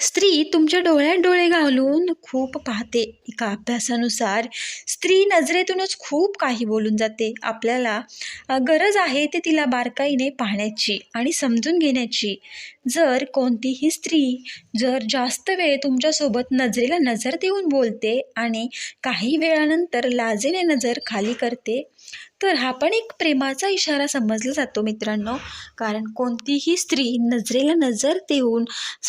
स्त्री तुमच्या डोळ्यात डोळे घालून खूप पाहते. एका अभ्यासानुसार स्त्री नजरेतूनच खूप काही बोलून जाते. आपल्याला गरज आहे ते तिला बारकाईने पाहण्याची आणि समजून घेण्याची. जर कोणतीही स्त्री जर जास्त वेळ तुमच्यासोबत नजरेला नजर देऊन बोलते आणि काही वेळानंतर लाजेने नजर खाली करते तर हा पण एक प्रेमाचा इशारा समजला जातो मित्रांनो. कारण कोणतीही स्त्री नजरेला नजर देऊन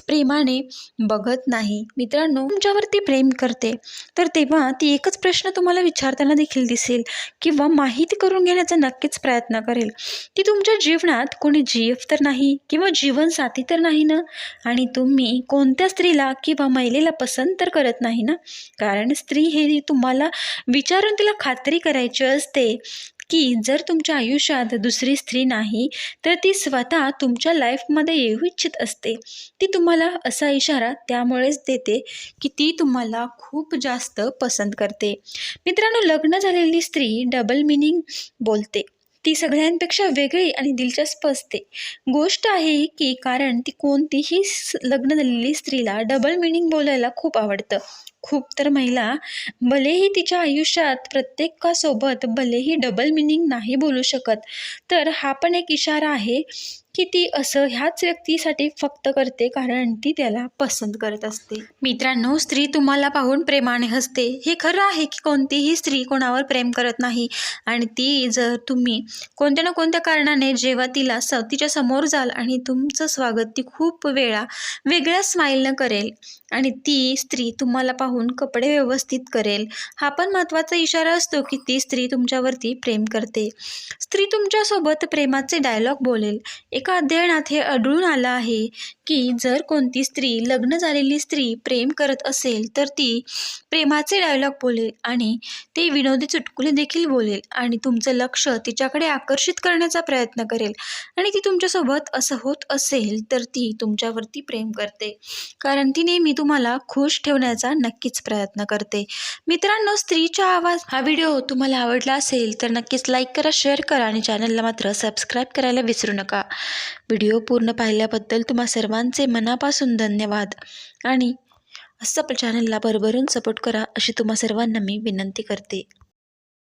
प्रेमाने बघत नाही. मित्रांनो तुमच्यावरती प्रेम करते तर तेव्हा ती एकच प्रश्न तुम्हाला विचारताना देखील दिसेल किंवा माहिती करून घेण्याचा नक्कीच प्रयत्न करेल. की तुमच्या जीवनात कोणी जीएफ तर नाही किंवा जीवनसाथी तर नाही ना? आणि तुम्ही कोणत्या स्त्रीला किंवा महिलेला पसंत तर करत नाही ना? कारण स्त्री हे तुम्हाला विचारून तिला खात्री करायची असते की जर तुमच्या आयुष्यात दुसरी स्त्री नाही तर ती स्वतः तुमच्या लाईफमध्ये येऊ इच्छित असते. ती तुम्हाला असा इशारा त्यामुळेच देते की ती तुम्हाला खूप जास्त पसंत करते. मित्रांनो लग्न झालेली स्त्री डबल मिनिंग बोलते. ती सगळ्यांपेक्षा वेगळी आणि दिलचस्प असते. गोष्ट आहे की कारण ती कोणतीही लग्न झालेली स्त्रीला डबल मिनिंग बोलायला खूप आवडतं. खूप तर महिला भलेही तिच्या आयुष्यात प्रत्येकासोबत भलेही डबल मिनिंग नाही बोलू शकत तर हा पण एक इशारा आहे की ती असं ह्याच व्यक्तीसाठी फक्त करते कारण ती त्याला पसंत करत असते. मित्रांनो स्त्री तुम्हाला पाहून प्रेमाने हसते. हे खरं आहे की कोणतीही स्त्री कोणावर प्रेम करत नाही आणि ती जर तुम्ही कोणत्या ना कोणत्या कारणाने जेव्हा तिला स तिच्या समोर जाल आणि तुमचं स्वागत ती खूप वेळा वेगळ्या स्माईलनं करेल आणि ती स्त्री तुम्हाला पाहून कपडे व्यवस्थित करेल. हा पण महत्त्वाचा इशारा असतो की ती स्त्री तुमच्यावरती प्रेम करते. स्त्री तुमच्यासोबत प्रेमाचे डायलॉग बोलेल. एका अध्ययनात हे आढळून आलं आहे की जर कोणती स्त्री लग्न झालेली स्त्री प्रेम करत असेल तर ती प्रेमाचे डायलॉग बोलेल आणि ते विनोदी चुटकुले देखील बोलेल आणि तुमचं लक्ष तिच्याकडे आकर्षित करण्याचा प्रयत्न करेल आणि ती तुमच्यासोबत असं होत असेल तर ती तुमच्यावरती प्रेम करते. कारण ती नेहमी तुम्हाला खुश ठेवण्याचा नक्की नक्कीच प्रयत्न करते. मित्रांनो स्त्रीचा आवाज हा व्हिडिओ तुम्हाला आवडला असेल तर नक्कीच लाईक करा शेअर करा आणि चॅनलला मात्र सबस्क्राईब करायला विसरू नका. व्हिडिओ पूर्ण पाहिल्याबद्दल तुम्हा सर्वांचे मनापासून धन्यवाद. आणि असं आपल्या चॅनलला भरभरून सपोर्ट करा अशी तुम्हा सर्वांना मी विनंती करते.